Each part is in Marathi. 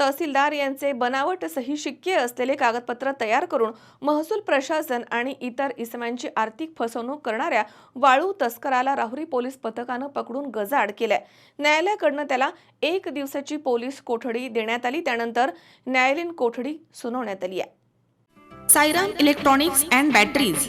तहसीलदार यांचे बनावट सही शिक्के असलेले कागदपत्र तयार करून महसूल प्रशासन आणि इतर इसमांची आर्थिक फसवणूक करणाऱ्या वाळू तस्कराला राहुरी पोलीस पथकानं पकडून गजाआड केलाय. न्यायालयाकडनं त्याला एक दिवसाची पोलीस कोठडी देण्यात आली. त्यानंतर न्यायालयीन कोठडी सुनावण्यात आली आहे. Sairam electronics and batteries.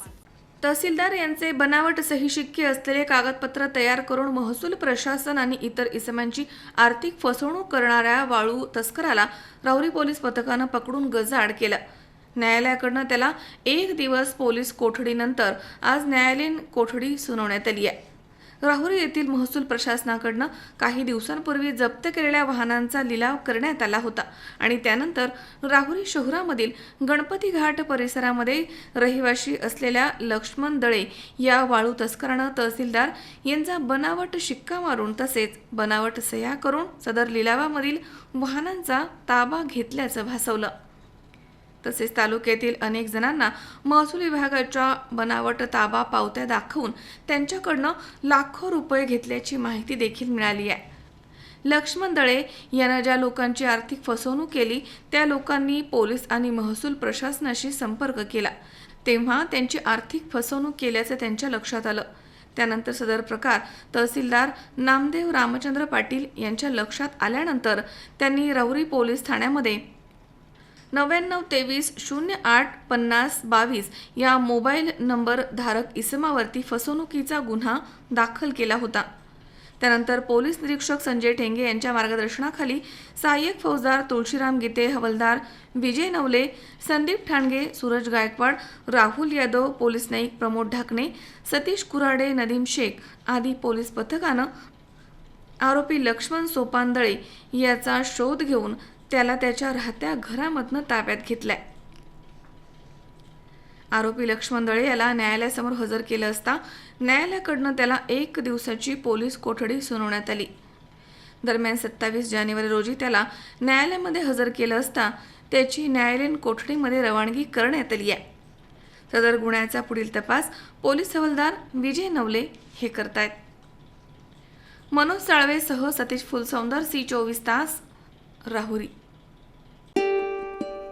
तहसीलदार यांचे बनावट सही शिक्के असलेले कागदपत्र तयार करून महसूल प्रशासन आणि इतर इसमांची आर्थिक फसवणूक करणाऱ्या वाळू तस्कराला राहुरी पोलीस पथकानं पकडून गजाआड केलं. न्यायालयाकडनं त्याला एक दिवस पोलीस कोठडीनंतर आज न्यायालयीन कोठडी सुनावण्यात आली आहे. राहुरी येथील महसूल प्रशासनाकडनं काही दिवसांपूर्वी जप्त केलेल्या वाहनांचा लिलाव करण्यात आला होता आणि त्यानंतर राहुरी शहरामधील गणपती घाट परिसरामध्ये रहिवाशी असलेल्या लक्ष्मण दळे या वाळू तस्करानं तहसीलदार यांचा बनावट शिक्का मारून तसेच बनावट सह्या करून सदर लिलावामधील वाहनांचा ताबा घेतल्याचं भासवलं. तसेच तालुक्यातील अनेक जणांना महसूल विभागाच्या बनावट ताबा पावत्या दाखवून त्यांच्याकडनं लाखो रुपये घेतल्याची माहिती देखील मिळाली आहे. लक्ष्मण दळे यांना ज्या लोकांची आर्थिक फसवणूक केली त्या लोकांनी पोलीस आणि महसूल प्रशासनाशी संपर्क केला. तेव्हा त्यांची आर्थिक फसवणूक केल्याचं त्यांच्या लक्षात आलं. त्यानंतर सदर प्रकार तहसीलदार नामदेव रामचंद्र पाटील यांच्या लक्षात आल्यानंतर त्यांनी रौरी पोलीस ठाण्यामध्ये नव्याण्णव तेवीस शून्य आठ पन्नास बावीस या मोबाईल नंबर धारक इसमावरती फसवणुकीचा गुन्हा दाखल केला होता. त्यानंतर पोलीस निरीक्षक संजय ठेंगे यांच्या मार्गदर्शनाखाली सहाय्यक फौजदार तुळशीराम गीते हवलदार विजय नवले संदीप ठाणगे सूरज गायकवाड राहुल यादव पोलीस नाईक प्रमोद ढाकणे सतीश कुराडे नदीम शेख आदी पोलीस पथकानं आरोपी लक्ष्मण सोपांदळे याचा शोध घेऊन त्याला त्याच्या राहत्या घरामधनं ताब्यात घेतलाय. आरोपी लक्ष्मण दळे याला न्यायालयासमोर हजर केलं असता न्यायालयाकडनं त्याला एक दिवसाची पोलीस कोठडी सुनावण्यात आली. दरम्यान सत्तावीस जानेवारी रोजी त्याला न्यायालयामध्ये हजर केलं असता त्याची न्यायालयीन कोठडीमध्ये रवानगी करण्यात आली आहे. सदर गुन्ह्याचा पुढील तपास पोलीस हवालदार विजय नवले हे करतायत. मनोज साळवेसह सतीश फुलसौंदर सी चोवीस तास राहुरी.